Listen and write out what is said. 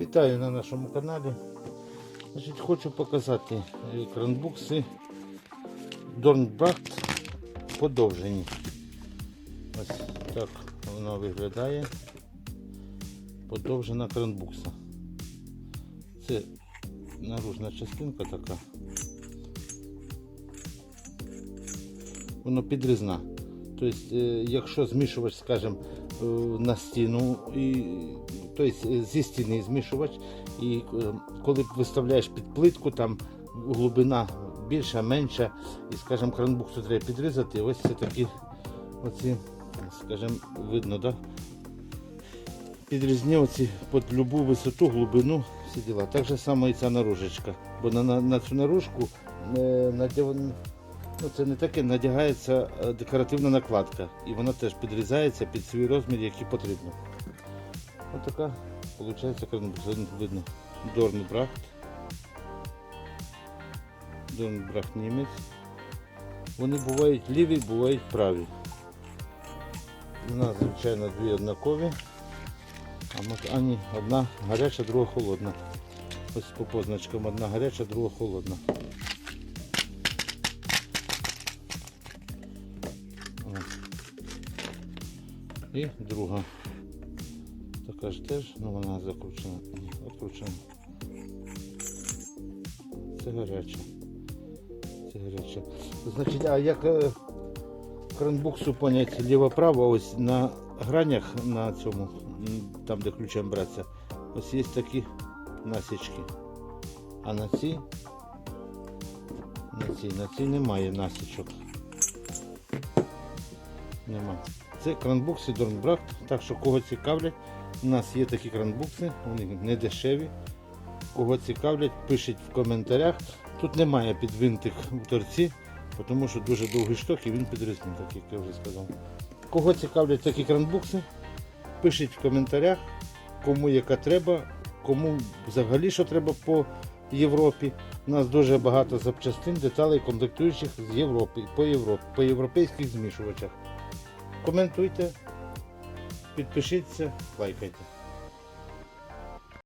Вітаю на нашому каналі. Значить, хочу показати кранбукси Dornbracht подовжені. Ось так вона виглядає. Подовжена кранбукса. Це наружна частинка така. Воно підрізна. Тобто, е, якщо змішувач, скажімо, е, на стіну, і, тобто зі стіни змішувач, і е, коли виставляєш під плитку, там глибина більша, менша, і, скажімо, кранбуксу треба підрізати, ось це такі, оці, скажімо, видно, да? Підрізні оці під любу висоту, глибину, всі діла. Так же само і ця наружечка. Бо на, на, на цю наружку е, надяв- Ну, це не таке, надягається е, декоративна накладка. І вона теж підрізається під свій розмір, який потрібно. Ось така, виходить, видно. Дорнбрахт. Дорнбрахт німець. Вони бувають ліві, бувають праві. У нас, звичайно, дві однакові. А може, а ні, одна гаряча, друга холодна. Ось по позначкам одна гаряча, друга холодна. І друга. Така ж теж, ну вона закручена. Ні, Откручена. Це гаряча. Це гаряча. Значить, а як е, кранбуксу понять ліво-право, ось на гранях на цьому, там де ключем братися, ось є такі насічки. А на цій, на цій, на цій немає насічок. Нема. Це кранбукси Дорнбрахт. Так що кого цікавлять, у нас є такі кранбукси, вони не дешеві. Кого цікавлять, пишіть в коментарях. Тут немає підвинтих в торці, тому що дуже довгий шток і він підрізний, так як я вже сказав. Кого цікавлять такі кранбукси, пишіть в коментарях, кому яка треба, кому взагалі що треба по Європі. У нас дуже багато запчастин, деталей, комплектуючих з Європи, по Європі, по європейських змішувачах. Коментуйте, підпишіться, лайкайте.